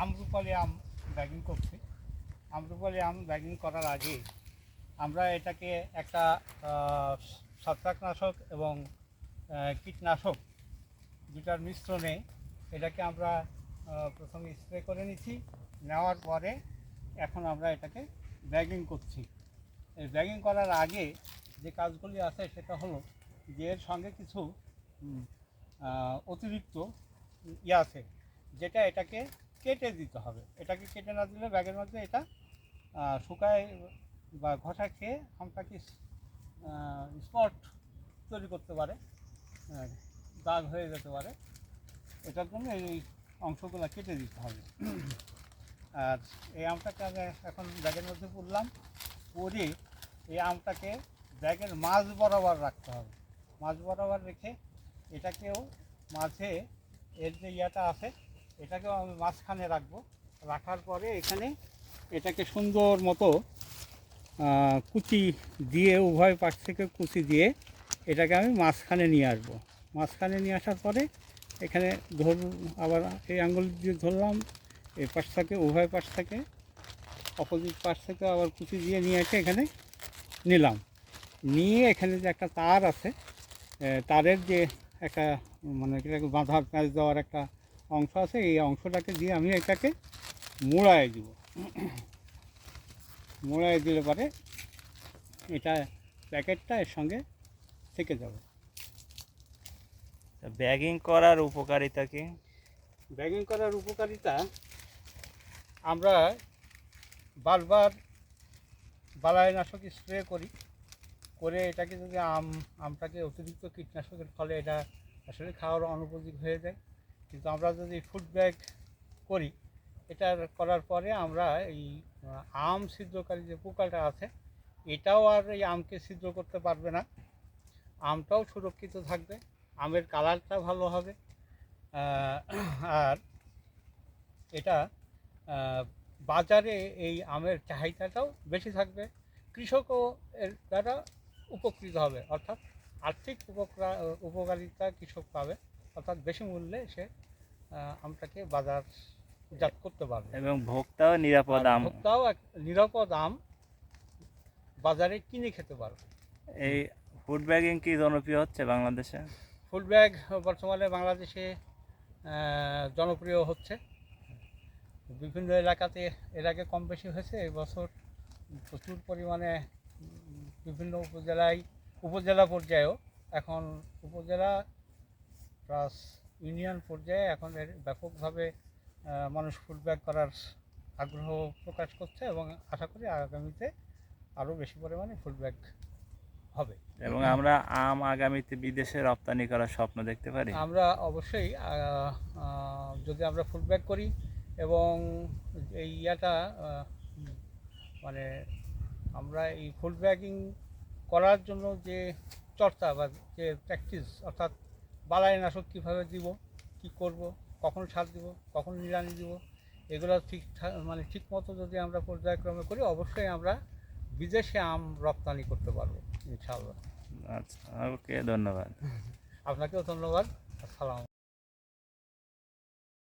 আমরুপালি আম bagging করছি। আমরুপালি আম bagging করার আগে আমরা এটাকে একটা ছত্রাকনাশক এবং কীটনাশক দুটার মিশ্রণে এটাকে আমরা প্রথমে স্প্রে করে নিচ্ছি। নেওয়ার পরে এখন আমরা এটাকে ব্যাগিং করছি। এই ব্যাগিং করার আগে যে কাজগুলি আছে সেটা হলো যে এর সঙ্গে কিছু অতিরিক্ত ইয়ে আছে, যেটা এটাকে কেটে দিতে হবে। এটাকে কেটে না দিলে ব্যাগের মধ্যে এটা শুকায় বা ঘষা খেয়ে আমটাকে স্পট তৈরি করতে পারে দাগ হয়ে যেতে পারে। এটার জন্য এই অংশগুলো কেটে দিতে হবে। আর এই আমটাকে আমি এখন ব্যাগের মধ্যে পুরলাম। পরে এই আমটাকে ব্যাগের মাঝ বরাবর রাখতে হবে। মাঝ বরাবর রেখে এটাকেও মাঝে এর যে ইয়াটা আছে এটাকেও আমি মাঝখানে রাখব। রাখার পরে এখানে এটাকে সুন্দর মতো কুচি দিয়ে, উভয় পাশ থেকে কুচি দিয়ে এটাকে আমি মাঝখানে নিয়ে আসব। মাঝখানে নিয়ে আসার পরে এখানে ধর, আবার এই আঙ্গুল দিয়ে ধরলাম এই পাশ থেকে, উভয় পাশ থেকে, অপোজিট পাশ থেকে আবার কুচি দিয়ে নিয়ে এসে এখানে নিলাম। নিয়ে এখানে যে একটা তার আছে তারের যে একটা মানে বাঁধার প্যাঁচ দেওয়ার একটা অংশ আছে এই অংশটাকে দিয়ে আমি এটাকে মোড়ায় দিব। মোড়ায় দিলে পরে এটা প্যাকেটটা এর সঙ্গে থেকে যাবে। ব্যাগিং করার উপকারিতা কি? ব্যাগিং করার উপকারিতা আমরা বারবার বালাইনাশক স্প্রে করি। করে এটাকে যদি আম আমটাকে অতিরিক্ত কীটনাশকের ফলে এটা আসলে খাওয়ার অনুপযোগী হয়ে যায়। কিন্তু আমরা যদি ফুড ব্যাগ করি, এটা করার পরে আমরা এই আম ছিদ্রকারী যে পোকাটা আছে, এটাও আর এই আমকে ছিদ্র করতে পারবে না। আমটাও সুরক্ষিত থাকবে, আমের কালারটা ভালো হবে। আর এটা বাজারে এই আমের চাহিদাটাও বেশি থাকবে। কৃষকও এর দ্বারা উপকৃত হবে, অর্থাৎ আর্থিক উপকার, উপকারিতা কৃষক পাবে। অর্থাৎ বেশি মূল্যে সে আমটাকে বাজারজাত করতে পারবে। এবং ভোক্তাও নিরাপদ আম ভোক্তাও এক নিরাপদ আম বাজারে কিনে খেতে পারবে। এই ফুড ব্যাগিং কি জনপ্রিয় হচ্ছে বাংলাদেশে? ফুড ব্যাগ বর্তমানে বাংলাদেশে জনপ্রিয় হচ্ছে। বিভিন্ন এলাকাতে এর আগে কম বেশি হয়েছে এবছর প্রচুর পরিমাণে বিভিন্ন উপজেলায় উপজেলা পর্যায়েও এখন উপজেলা প্লাস ইউনিয়ন পর্যায়ে এখন এর ব্যাপকভাবে মানুষ ফুড ব্যাগ করার আগ্রহ প্রকাশ করছে এবং আশা করি আগামীতে আরও বেশি পরিমাণে ফুডব্যাক হবে। এবং আমরা আম আগামীতে বিদেশে রপ্তানি করার স্বপ্ন দেখতে পারি? আমরা অবশ্যই যদি আমরা ফুড ব্যাগ করি এবং এই ইয়াটা মানে আমরা এই ফুড ব্যাগিং করার জন্য যে চর্চা বা যে প্র্যাকটিস অর্থাৎ বালাইনাশক কীভাবে দিব কি করব কখন সার দিব কখন নিড়ানি দিব এগুলো ঠিকঠাক মানে ঠিক মতো যদি আমরা পর্যায়ক্রমে করি অবশ্যই আমরা বিদেশে আম রপ্তানি করতে পারব ইনশাআল্লাহ। আচ্ছা ওকে ধন্যবাদ। আপনাকেও ধন্যবাদ আসসালাম